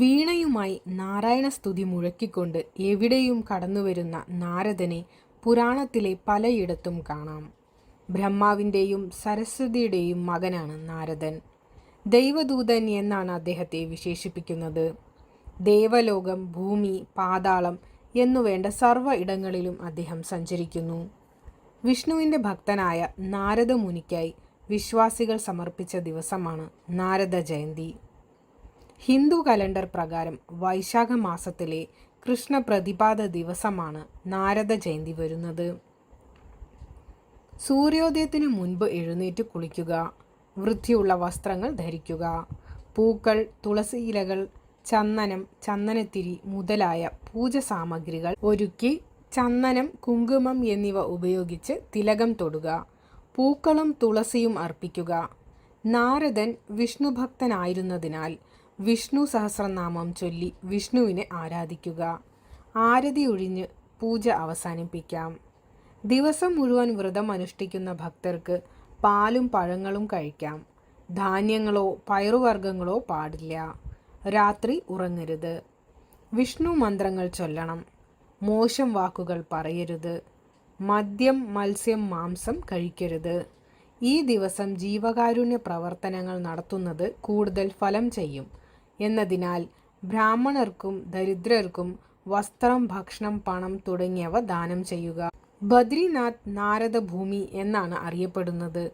വീണയുമായി നാരായണ സ്തുതി മുഴക്കിക്കൊണ്ട് എവിടെയും കടന്നുവരുന്ന നാരദനെ പുരാണത്തിലെ പലയിടത്തും കാണാം. ബ്രഹ്മാവിന്റെയും സരസ്വതിയുടെയും മകനാണ് നാരദൻ. ദൈവദൂതൻ എന്നാണ് അദ്ദേഹത്തെ വിശേഷിപ്പിക്കുന്നത്. ദേവലോകം ഭൂമി പാതാളം എന്നുവേണ്ട സർവ ഇടങ്ങളിലും അദ്ദേഹം സഞ്ചരിക്കുന്നു. വിഷ്ണുവിന്റെ ഭക്തനായ നാരദ മുനിക്കായി വിശ്വാസികൾ സമർപ്പിച്ച ദിവസമാണ് നാരദ ജയന്തി. ഹിന്ദു കലണ്ടർ പ്രകാരം വൈശാഖ മാസത്തിലെ കൃഷ്ണ പ്രതിപാദ ദിവസമാണ് നാരദ ജയന്തി വരുന്നത്. സൂര്യോദയത്തിന് മുൻപ് എഴുന്നേറ്റ് കുളിക്കുക വൃത്തിയുള്ള വസ്ത്രങ്ങൾ ധരിക്കുക പൂക്കൾ തുളസി ഇലകൾ ചന്ദനം ചന്ദനത്തിരി മുതലായ പൂജ സാമഗ്രികൾ ഒരുക്കി ചന്ദനം കുങ്കുമം എന്നിവ ഉപയോഗിച്ച് തിലകം തൊടുക പൂക്കളും തുളസിയും അർപ്പിക്കുക. നാരദൻ വിഷ്ണുഭക്തനായിരുന്നതിനാൽ വിഷ്ണു സഹസ്രനാമം ചൊല്ലി വിഷ്ണുവിനെ ആരാധിക്കുക. ആരതി ഒഴിഞ്ഞ് പൂജ അവസാനിപ്പിക്കാം. ദിവസം മുഴുവൻ വ്രതം അനുഷ്ഠിക്കുന്ന ഭക്തർക്ക് പാലും പഴങ്ങളും കഴിക്കാം. ധാന്യങ്ങളോ പയറുവർഗങ്ങളോ പാടില്ല. രാത്രി ഉറങ്ങരുത്. വിഷ്ണു മന്ത്രങ്ങൾ ചൊല്ലണം. മോശം വാക്കുകൾ പറയരുത്. മദ്യം മത്സ്യം മാംസം കഴിക്കരുത്. ഈ ദിവസം ജീവകാരുണ്യ പ്രവർത്തനങ്ങൾ നടത്തുന്നത് കൂടുതൽ ഫലം ചെയ്യും. എന്നതിനാൽ ബ്രാഹ്മണർക്കും ദരിദ്രർക്കും വസ്ത്രം ഭക്ഷണം പണം തുടങ്ങിയവ ദാനം ചെയ്യുക. ബദ്രിനാഥ് നാരദ ഭൂമി എന്നാണ് അറിയപ്പെടുന്നത്.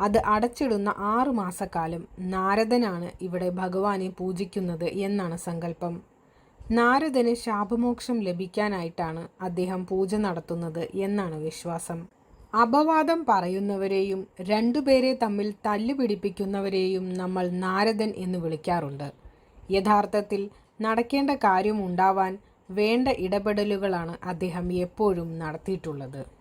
അത് അടച്ചിടുന്ന ആറു മാസക്കാലം നാരദനാണ് ഇവിടെ ഭഗവാനെ പൂജിക്കുന്നത് എന്നാണ് സങ്കല്പം. നാരദന് ശാപമോക്ഷം ലഭിക്കാനായിട്ടാണ് അദ്ദേഹം പൂജ നടത്തുന്നത് എന്നാണ് വിശ്വാസം. അപവാദം പറയുന്നവരെയും രണ്ടുപേരെ തമ്മിൽ തല്ലുപിടിപ്പിക്കുന്നവരെയും നമ്മൾ നാരദൻ എന്ന് വിളിക്കാറുണ്ട്. യഥാർത്ഥത്തിൽ നടക്കേണ്ട കാര്യമുണ്ടാവാൻ വേണ്ട ഇടപെടലുകളാണ് അദ്ദേഹം എപ്പോഴും നടത്തിയിട്ടുള്ളത്.